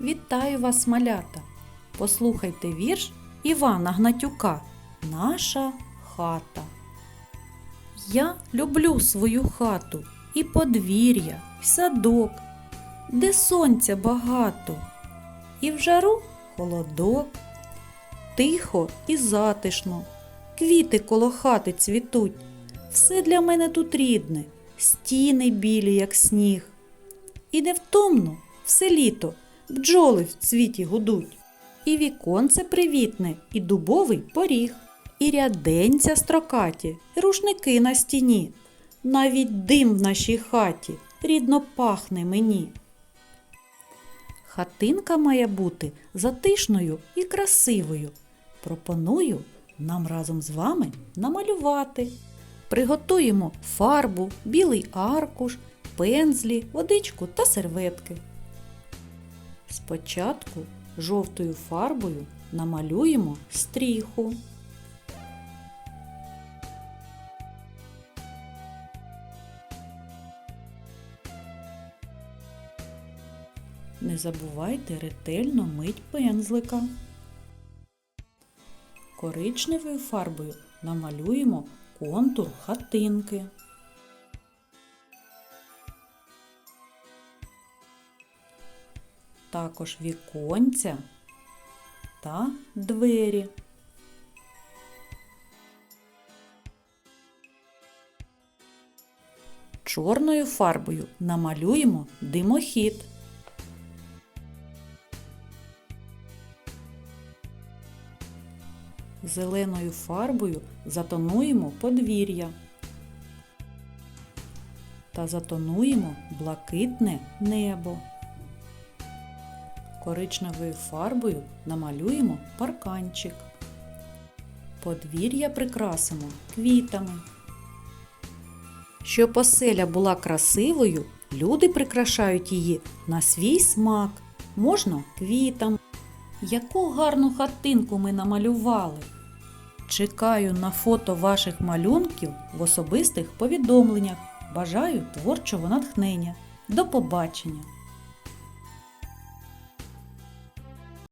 Вітаю вас, малята! Послухайте вірш Івана Гнатюка Наша хата. Я люблю свою хату і подвір'я, і садок, де сонця багато, і в жару холодок. Тихо і затишно, квіти коло хати цвітуть. Все для мене тут рідне, стіни білі, як сніг. І невтомно все літо бджоли в цвіті гудуть. І віконце привітне, і дубовий поріг, і ряденця строкаті, і рушники на стіні. Навіть дим в нашій хаті рідно пахне мені. Хатинка має бути затишною і красивою. Пропоную нам разом з вами намалювати. Приготуємо фарбу, білий аркуш, пензлі, водичку та серветки. Спочатку жовтою фарбою намалюємо стріху. Не забувайте ретельно мить пензлика. Коричневою фарбою намалюємо контур хатинки. Також віконця та двері. Чорною фарбою намалюємо димохід. Зеленою фарбою затонуємо подвір'я та затонуємо блакитне небо. Коричневою фарбою намалюємо парканчик. Подвір'я прикрасимо квітами. Щоб оселя була красивою, люди прикрашають її на свій смак, можна квітами. Яку гарну хатинку ми намалювали! Чекаю на фото ваших малюнків в особистих повідомленнях. Бажаю творчого натхнення. До побачення!